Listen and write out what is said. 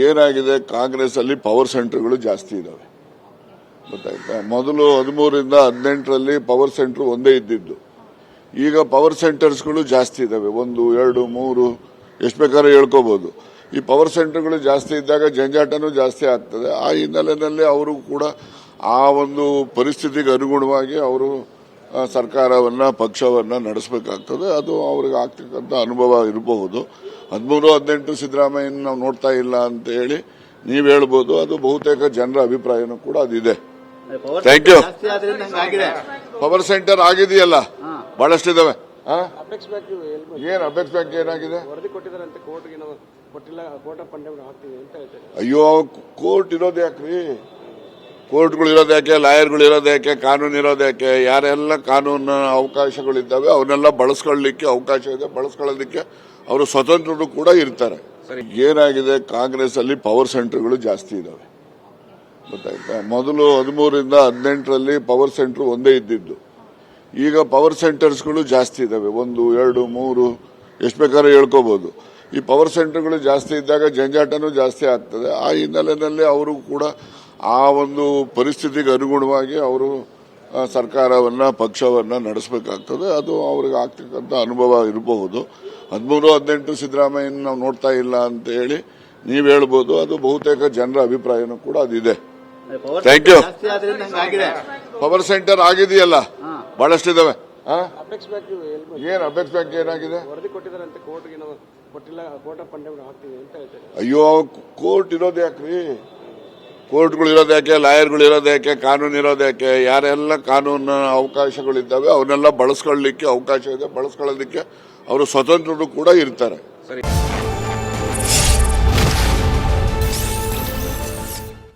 ಏನಾಗಿದೆ ಕಾಂಗ್ರೆಸ್ ಅಲ್ಲಿ ಪವರ್ ಸೆಂಟರ್ಗಳು ಜಾಸ್ತಿ ಇದಾವೆ. ಗೊತ್ತಾಯ್ತಾ? ಮೊದಲು ಹದಿಮೂರಿಂದ ಹದಿನೆಂಟರಲ್ಲಿ ಪವರ್ ಸೆಂಟರ್ ಒಂದೇ ಇದ್ದಿದ್ದು. ಈಗ ಪವರ್ ಸೆಂಟರ್ಸ್ಗಳು ಜಾಸ್ತಿ ಇದಾವೆ. ಒಂದು, ಎರಡು, ಮೂರು, ಎಷ್ಟು ಬೇಕಾದ್ರೂ ಹೇಳ್ಕೋಬಹುದು ಈ ಪವರ್ ಸೆಂಟರ್ಗಳು ಜಾಸ್ತಿ ಇದ್ದಾಗ ಜಂಜಾಟನೂ ಜಾಸ್ತಿ ಆಗ್ತದೆ. ಆ ಹಿನ್ನೆಲೆಯಲ್ಲಿ ಅವರು ಕೂಡ ಆ ಒಂದು ಪರಿಸ್ಥಿತಿಗೆ ಅನುಗುಣವಾಗಿ ಅವರು ಸರ್ಕಾರವನ್ನ ಪಕ್ಷವನ್ನ ನಡೆಸಬೇಕಾಗ್ತದೆ. ಅದು ಅವ್ರಿಗೆ ಆಗ್ತಕ್ಕಂಥ ಅನುಭವ ಇರಬಹುದು. ಹದಿಮೂರು ಹದಿನೆಂಟು ಸಿದ್ದರಾಮಯ್ಯನ ನಾವು ನೋಡ್ತಾ ಇಲ್ಲ ಅಂತ ಹೇಳಿ ನೀವು ಹೇಳ್ಬೋದು. ಅದು ಬಹುತೇಕ ಜನರ ಅಭಿಪ್ರಾಯನೂ ಕೂಡ ಅದಿದೆ. ಥ್ಯಾಂಕ್ ಯು ಪವರ್ ಸೆಂಟರ್ ಆಗಿದೆಯಲ್ಲ? ಬಹಳಷ್ಟಿದಾವೆ. ಏನ್ ಅಪೆಕ್ಸ್ ಬ್ಯಾಂಕ್ ಏನಾಗಿದೆ? ಅಯ್ಯೋ ಕೋರ್ಟ್ ಇರೋದು ಯಾಕ್ರಿ? ಕೋರ್ಟ್ಗಳು ಇರೋದು ಯಾಕೆ ಲಾಯರ್ಗಳು ಇರೋದು ಯಾಕೆ ಕಾನೂನು ಇರೋದು ಯಾಕೆ ಯಾರೆಲ್ಲ ಕಾನೂನು ಅವಕಾಶಗಳಿದ್ದಾವೆ ಅವನ್ನೆಲ್ಲ ಬಳಸ್ಕೊಳ್ಳಿಕ್ಕೆ ಅವಕಾಶ ಇದೆ ಬಳಸ್ಕೊಳ್ಳೋದಕ್ಕೆ ಅವರು ಸ್ವತಂತ್ರರು ಕೂಡ ಇರ್ತಾರೆ. ಏನಾಗಿದೆ ಕಾಂಗ್ರೆಸ್ ಅಲ್ಲಿ ಪವರ್ ಸೆಂಟರ್ಗಳು ಜಾಸ್ತಿ ಇದಾವೆ. ಗೊತ್ತಾಯ್ತಾ? ಮೊದಲು ಹದಿಮೂರರಿಂದ ಹದಿನೆಂಟರಲ್ಲಿ ಪವರ್ ಸೆಂಟರ್ ಒಂದೇ ಇದ್ದಿದ್ದು. ಈಗ ಪವರ್ ಸೆಂಟರ್ಸ್ಗಳು ಜಾಸ್ತಿ ಇದ್ದಾವೆ ಒಂದು ಎರಡು ಮೂರು ಎಷ್ಟು ಬೇಕಾದ್ರೂ ಹೇಳ್ಕೋಬಹುದು ಈ ಪವರ್ ಸೆಂಟರ್ಗಳು ಜಾಸ್ತಿ ಇದ್ದಾಗ ಜಂಜಾಟನೂ ಜಾಸ್ತಿ ಆಗ್ತದೆ. ಆ ಹಿನ್ನೆಲೆಯಲ್ಲಿ ಅವರು ಕೂಡ ಆ ಒಂದು ಪರಿಸ್ಥಿತಿಗೆ ಅನುಗುಣವಾಗಿ ಅವರು ಸರ್ಕಾರವನ್ನು ಪಕ್ಷವನ್ನ ನಡೆಸಬೇಕಾಗ್ತದೆ. ಅದು ಅವ್ರಿಗೆ ಆಗ್ತಕ್ಕಂಥ ಅನುಭವ ಇರಬಹುದು. ಹದಿಮೂರು ಹದಿನೆಂಟು ಸಿದ್ದರಾಮಯ್ಯನ ನಾವು ನೋಡ್ತಾ ಇಲ್ಲ ಅಂತ ಹೇಳಿ ನೀವು ಹೇಳ್ಬೋದು. ಅದು ಬಹುತೇಕ ಜನರ ಅಭಿಪ್ರಾಯನೂ ಕೂಡ ಅದಿದೆ. ಥ್ಯಾಂಕ್ ಯು ಪವರ್ ಸೆಂಟರ್ ಆಗಿದೆಯಲ್ಲ? ಬಹಳಷ್ಟಿದಾವೆ. ಏನ್ ಅಪೆಕ್ಸ್ ಬ್ಯಾಂಕ್ ಏನಾಗಿದೆ? ಅಯ್ಯೋ ಕೋರ್ಟ್ ಇರೋದು ಯಾಕ್ರಿ? ಕೋರ್ಟ್ಗಳು ಇರೋದು ಯಾಕೆ, ಲಾಯರ್ಗಳು ಇರೋದು ಯಾಕೆ, ಕಾನೂನು ಇರೋದು ಯಾಕೆ, ಯಾರೆಲ್ಲ ಕಾನೂನು ಅವಕಾಶಗಳಿದ್ದಾವೆ ಅವನ್ನೆಲ್ಲ ಬಳಸ್ಕೊಳ್ಳಿಕ್ಕೆ ಅವಕಾಶ ಇದೆ, ಬಳಸ್ಕೊಳ್ಳೋದಕ್ಕೆ ಅವರು ಸ್ವತಂತ್ರರು ಕೂಡ ಇರ್ತಾರೆ.